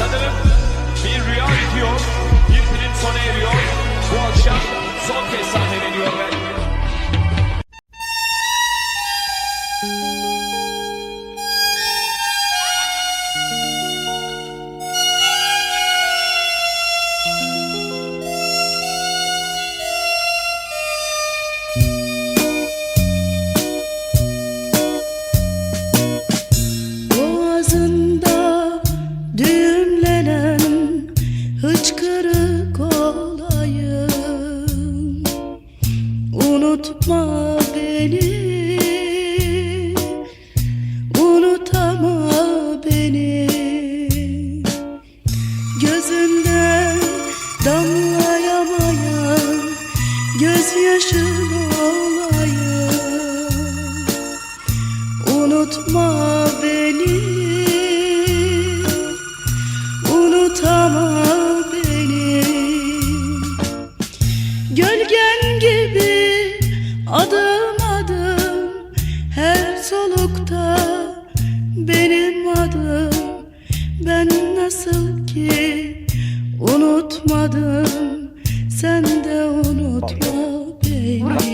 Sanırım bir rüya bitiyor, bir film sona eriyor. Düğümlenen hıçkırık olayım Unutma beni Unutama beni. Gözünden damlayamayan Gözyaşın olayım. Unutma beni benim adım. Ben nasıl ki unutmadım. Sen de unutma beni